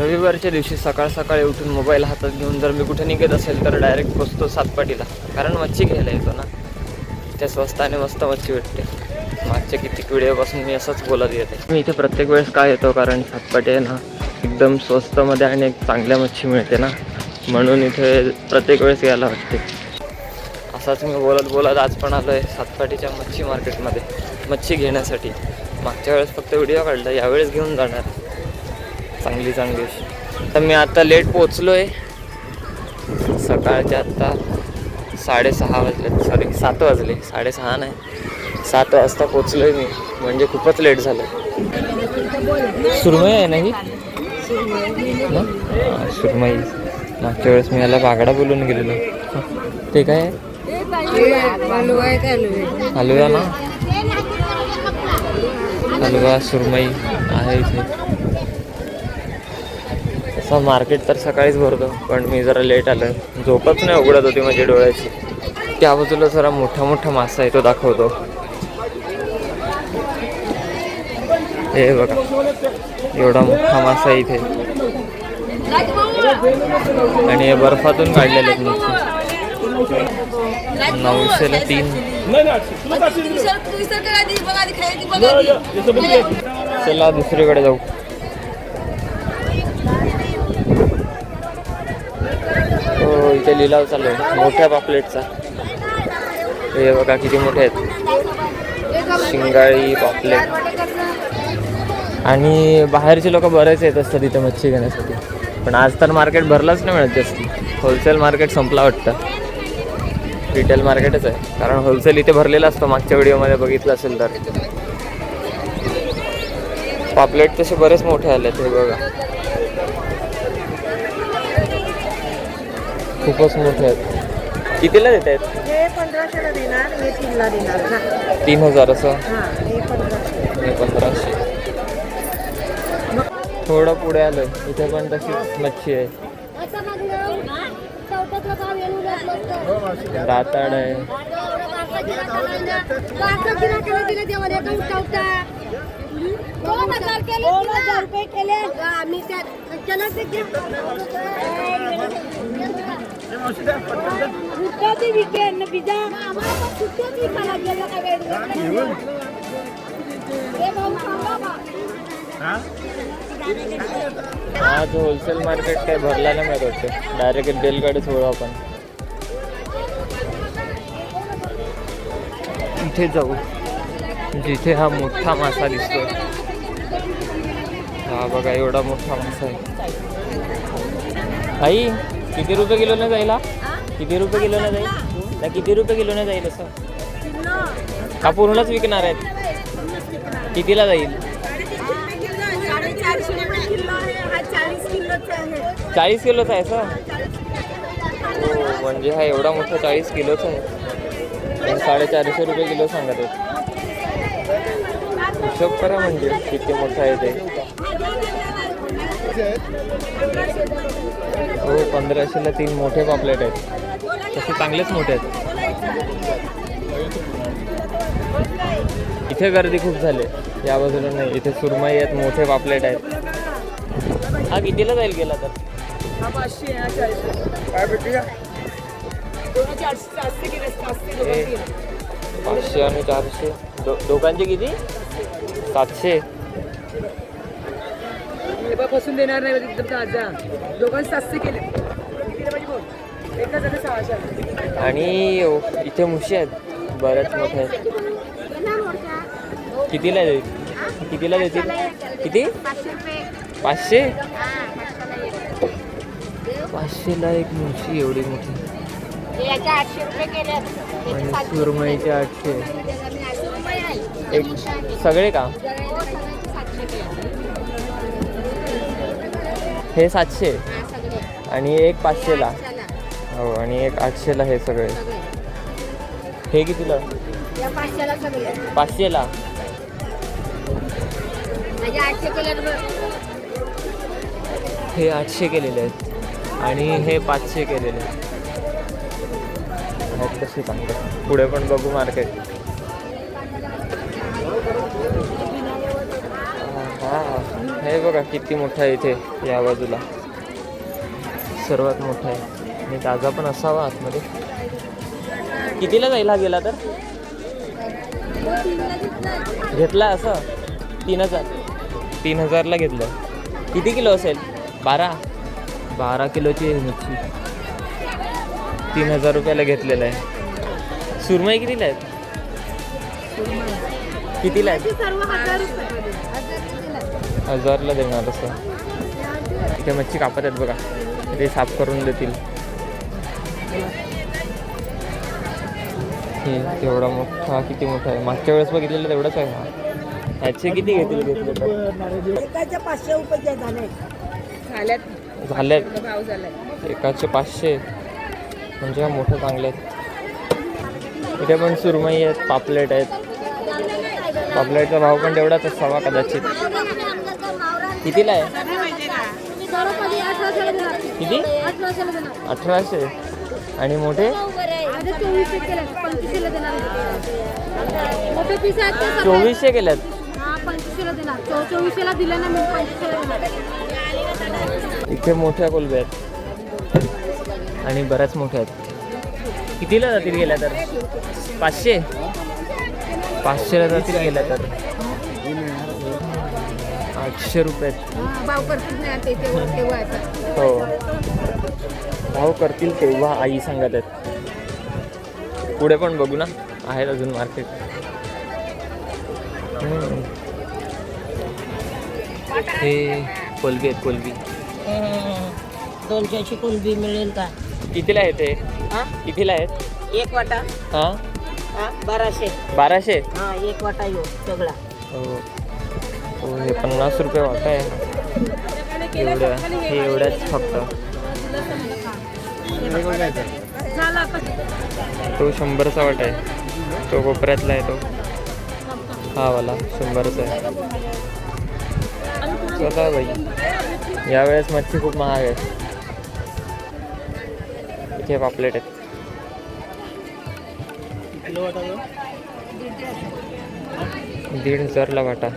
रविवारच्या दिवशी सकाळ सकाळी उठून मोबाईल हातात घेऊन जर मी कुठे निघत असेल तर डायरेक्ट पोचतो सातपाटीला. कारण मच्छी घ्यायला येतो ना. त्या आणि मस्त मच्छी भेटते. मागच्या कितीक व्हिडिओपासून मी असंच बोलत येते. मी इथे प्रत्येक वेळेस काय येतो? कारण सातपाटी आहे ना एकदम स्वस्तमध्ये आणि एक चांगल्या मच्छी मिळते ना. म्हणून इथे प्रत्येक वेळेस यायला वाटते. असाच मी बोलत बोलत आज पण आलो आहे सातपाटीच्या मच्छी मार्केटमध्ये मच्छी घेण्यासाठी. मागच्या वेळेस फक्त व्हिडिओ काढला यावेळेस घेऊन जाणार. चांगली चांगली. अशी तर मी आता लेट पोचलो आहे सकाळचे आत्ता साडेसहा वाजले. सॉरी सात वाजले. साडेसहा नाही. सात वाजता पोचलो आहे मी. म्हणजे खूपच लेट झालं. सुरमई आहे ना ही? ना? सुरमई. मागच्या वेळेस मी याला बागडा बोलून गेलेलो. ते काय हलवा हलव्या ना? हलवा सुरमई आहे इथे. तसं मार्केट तर सकाळीच भरतो पण मी जरा लेट आलं झोपच नाही उघडत होती माझी डोळ्याची. त्या बाजूला जरा मोठा मोठा मासा आहे तो दाखवतो. हे बघा एवढा मोठा मासा इथे. आणि हे बर्फातून काढलेले नऊशेला तीन. चला दुसरीकडे जाऊ. हो इथे लिलाव चालू आहे. मोठ्या पापलेटचा. हे बघा किती मोठे आहेत. शिंगाळी पापलेट. आणि बाहेरचे लोक बरेच येत असतात इथे मच्छी घेण्यासाठी. पण आज तर मार्केट भरलाच नाही मिळत जास्त. होलसेल मार्केट संपला वाटतं. रिटेल मार्केटच आहे. कारण होलसेल इथे भरलेलं असतं. मागच्या व्हिडिओमध्ये बघितलं असेल तर. पापलेट तसे बरेच मोठे आले हे बघा. खूपच मोठे आहेत. कितीला देत आहेत? हे पंधराशेला देणार हे तीनला देणार ना तीन हजार असं हां हे पंधराशे. हे पंधराशे. थोडं पुढे आलं इथे पण तशीच मच्छी आहे. दाताड आहे. आज होलसेल मार्केट काही भरला नाही मिळत वाटतं. डायरेक्ट बेलगाडीच वळू आपण. इथे जाऊ. जिथे हा मोठा मासा दिसतोय. हा बघा एवढा मोठा मासा आहे. आई किती रुपये किलो ना जाईल हा किती रुपये किलो ना जाईल किती रुपये किलो ना जाईल असं का पूर्णच विकणार आहेत. कितीला जाईल? चाळीस किलोचा आहे. सर? हो म्हणजे हा एवढा मोठा चाळीस किलोचा आहे. साडेचारशे रुपये किलो सांगत आहेत. हिशोब करा म्हणजे किती मोठं आहे ते. हो पंधराशेला तीन मोठे पापलेट आहेत. तसे चांगलेच मोठे आहेत. इथे गर्दी खूप झाली. या बाजूला नाही इथे सुरमई आहेत मोठे पापलेट आहेत. हा कितीला जाईल गेला तर? हे पाचशे आणि चारशे. दो दोघांचे किती? सातशे. बसून देणार नाही एकदम ताजा. दोघांनी सातशे केले. एकच सहाशे आणि ओ, इथे मुशी आहेत. बऱ्याच मोठ्या आहेत. कितीला देईल कितीला देतील? किती? पाचशे? पाचशेला एक मुशी एवढी मोठी. सुरमईचे आठशे. एक सगळे का? हे सातशे. आणि एक पाचशेला. हो आणि एक आठशेला हे सगळे. हे कितीला? पाचशेला सगळे. पाचशेला. आठशे कलर हे आठशे केलेले आहेत. आणि हे पाचशे केलेले आहेत. आहेत तसे चांगले. पुढे पण बघू मार्केट हे बघा किती मोठा आहे इथे या बाजूला. सर्वात मोठा आहे. आणि ताजा पण असावा आतमध्ये. कितीला जाईल हा गेला तर? घेतला असं? तीन हजार. तीन हजारला घेतलं. किती किलो असेल? बारा? बारा किलोची आहे मच्छी तीन हजार रुपयाला घेतलेलं आहे. सुरमई कितीला आहेत कितीला आहेत सर्व हजार रुपये. हजारला देणार असं. इथे मच्छी कापत आहेत बघा. ते साफ करून देतील. हे एवढा मोठा किती मोठा आहे? मागच्या वेळेस बघितलेलं तेवढंच आहे हा ह्याचे किती घेतील घेतले पाचशे रुपये झाले. झाल्यात. एकाचे पाचशे. म्हणजे हा मोठं चांगले आहेत इथे पण सुरमई आहेत पापलेट आहेत. पापलेटचा भाव पण तेवढाच असावा कदाचित. कितीला आहे? किती? अठराशे. आणि मोठे? आहेत चोवीसशे केल्यात. इथे मोठ्या कोलब्या आहेत. आणि बऱ्याच मोठ्या आहेत. कितीला जातील गेल्या तर? पाचशे? पाचशेला जातील गेल्या तर. आठशे रुपये. आहेत. हा, भाव करतील नाही ते तेव्हा तेव्हा येतात हो. भाव करतील तेव्हा आई सांगत आहेत. पुढे पण बघू ना. आहेत अजून मार्केट हम्म. हे कोलबी आहेत कोलबी दोनशेची कुलबी मिळेल का? कितीला आहेत ते हा? कितीला आहेत? एक वाटा. हां? हा बाराशे. बाराशे? हा एक वाटा येऊ सगळा. हो. हो हे पन्नास रुपये वाटा आहे. एवढ्या हे एवढ्याच फक्त. तो शंभरचा वाटा आहे. तो कोपऱ्यातला आहे तो. हा वाला शंभरचा आहे. चला भाई यावेळेस मच्छी खूप महाग आहे. इथे पापलेट आहेत. दीड हजारला वाटा.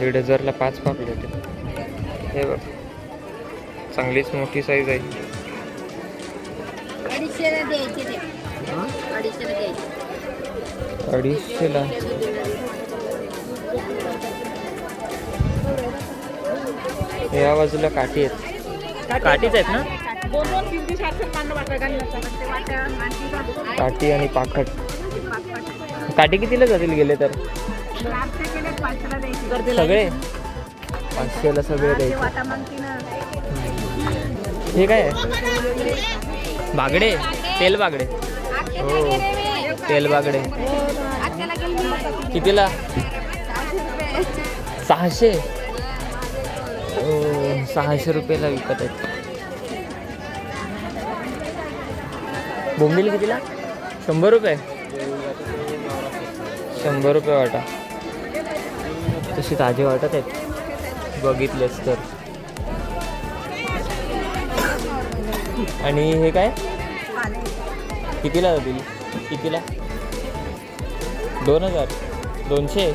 दीड हजारला पाच पापलेट हे बघ. चांगलीच मोठी साईज आहे. अडीचशेला? या बाजूला काठी आहेत. काठीच आहेत ना? काठी आणि पाखट. काठी कितीला जातील गेले तर? सगळे? पाचशेला सगळे द्यायचे. हे काय? आहे? बागडे? तेल बागडे. हो. तेल बागडे. कितीला? सहाशे? ओ, सहाशे रुपयाला विकत आहेत. बोंबील कितीला? शंभर रुपये. शंभर रुपये वाटा. कसे ताजे वाटत आहेत. बघितलेस तर. आणि हे काय? कितीला जातील कितीला? दोन हजार. दोनशे?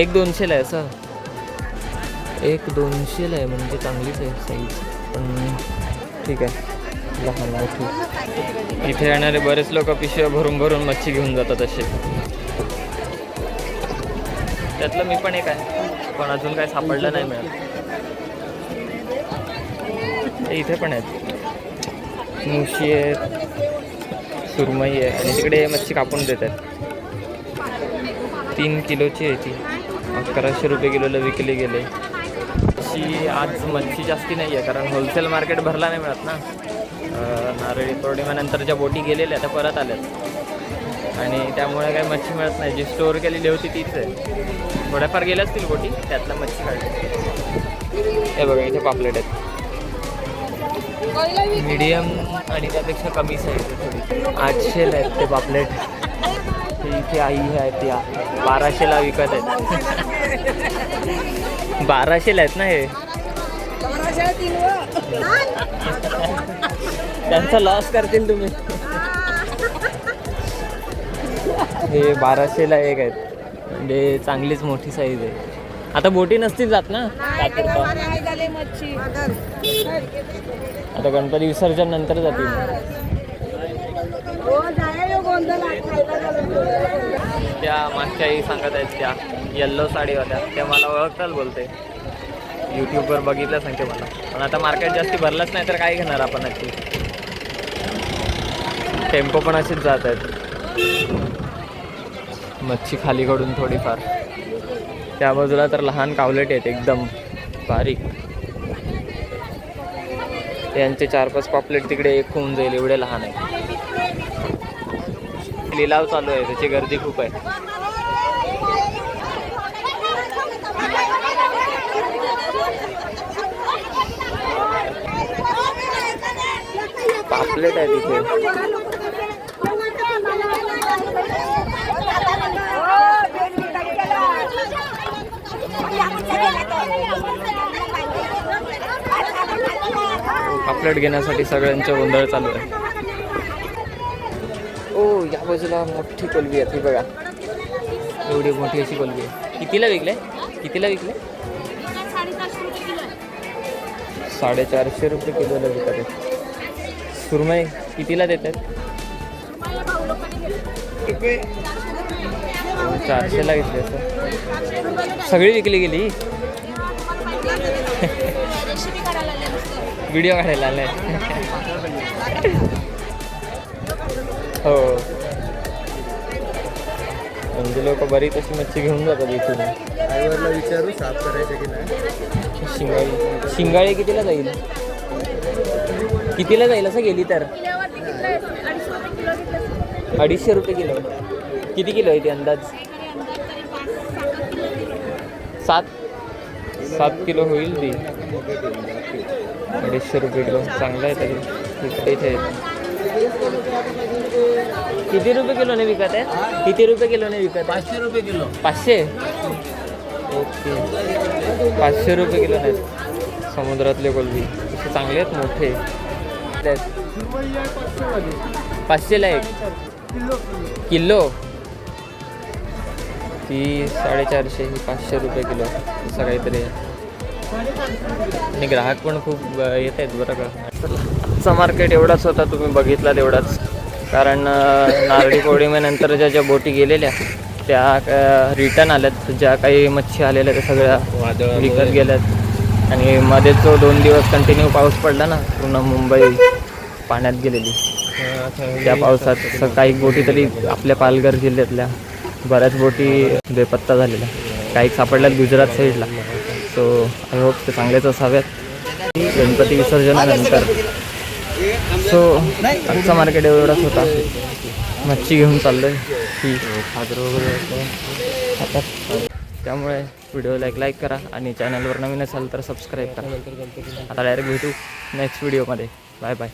एक दोनशेला आहे असं. एक दोनशेला आहे म्हणजे चांगलीच आहे साईज पण ठीक आहे. लहान इथे येणारे बरेच लोक पिशव्या भरून भरून मच्छी घेऊन जातात असे. त्यातलं मी पण एक आहे. पण अजून काय सापडलं नाही मिळत. इथे पण आहेत. मुशी आहेत सुरमई आहे आणि तिकडे मच्छी कापून देत आहेत. तीन किलोची आहे ती. अकराशे रुपये किलोला विकली गेले. अशी आज मच्छी जास्ती नाही आहे कारण होलसेल मार्केट भरला नाही मिळत ना. नारळी पौर्णिमेनंतर ज्या बोटी गेलेल्या त्या परत आल्यात. आणि त्यामुळे काही मच्छी मिळत नाही. जी स्टोअर केलेली होती तीच आहे. थोड्याफार गेल्या असतील बोटी त्यातला मच्छी काढली हे बघा इथे पापलेट आहेत. मीडियम आणि त्यापेक्षा कमी साईज थोडी. आठशेला आहेत ते पापलेट. इथे आई हे आहेत त्या बाराशेला विकत आहेत. बाराशेला आहेत ना हे? त्यांचा लॉस करतील तुम्ही. हे बाराशेला एक आहेत. म्हणजे चांगलीच मोठी साईज आहे. आता बोटी नसतील जात ना? आता गणपती विसर्जन नंतर जातील. त्या मागच्याही सांगत आहेत त्या येल्लो साडी होत्या त्या मला ओळखताच बोलते. यूट्यूबवर बघितलं सांगते मला. पण आता मार्केट जास्ती भरलंच नाही तर काय घेणार आपण नक्की? टेम्पो पण असेच जात आहेत. मच्छी खालीकडून थोडीफार. त्या बाजूला तर लहान कावलेट आहेत एकदम. बारीक. त्यांचे चार पाच पॉपलेट तिकडे एक होऊन जाईल एवढे लहान आहे लिलाव चालू आहे त्याची गर्दी खूप आहे. पापलेट आहे तिथे. पापलेट घेण्यासाठी सगळ्यांचं गोंधळ चालू आहे. ओ या बाजूला मोठी कोलबी आहे ती बघा. एवढी मोठी अशी कोलबी आहे. कितीला विकले? कितीला विकले? साडेचारशे रुपये. किलोला विकत आहे सुरमई कितीला देतात? चारशेला घेतली असं सगळी विकली गेली? व्हिडिओ काढायला आलाय. हो. म्हणजे लोक बरीच अशी मच्छी घेऊन जातात इथून. ड्रायव्हरला विचारू साफ करायचे की नाही. शिंगाळी. शिंगाळी कितीला जाईल? कितीला जाईल असं गेली तर? अडीचशे रुपये किलो. किती किलो आहे ते अंदाज? सात सात किलो होईल ती. अडीचशे रुपये किलो. चांगलं आहे तरी. इकडे इथे किती रुपये किलोने विकत आहे किती रुपये किलोने विकत पाचशे रुपये किलो. पाचशे? ओके. पाचशे रुपये किलो आहेत समुद्रातले कोलबी तसे चांगले आहेत मोठे. पाचशेला एक. किलो. ती साडेचारशे ही पाचशे रुपये किलो असं काहीतरी आणि ग्राहक पण खूप येत आहेत बरं का. आजचा मार्केट एवढाच होता तुम्ही बघितला तेवढाच कारण नारळी पौर्णिमेनंतर ज्या ज्या बोटी गेलेल्या त्या रिटर्न आल्यात. ज्या काही मच्छी आलेल्या त्या सगळ्या विकत गेल्यात. आणि मध्ये जो दोन दिवस कंटिन्यू पाऊस पडला ना पूर्ण मुंबई पाण्यात गेलेली. त्या पावसात काही बोटी तरी आपल्या पालघर जिल्ह्यातल्या बऱ्याच बोटी बेपत्ता झालेल्या. काही सापडल्यात गुजरात साईडला. सो आय होप ते चांगलेच असाव्यात गणपती विसर्जनानंतर. सो आजचा मार्केट एवढाच होता. मच्छी घेऊन चाललोय. ही. फादर वगैरे खातात त्यामुळे व्हिडिओला एक लाईक करा आणि चॅनलवर नवीन असाल तर सबस्क्राईब करा. आता डायरेक्ट भेटू नेक्स्ट व्हिडिओमध्ये बाय बाय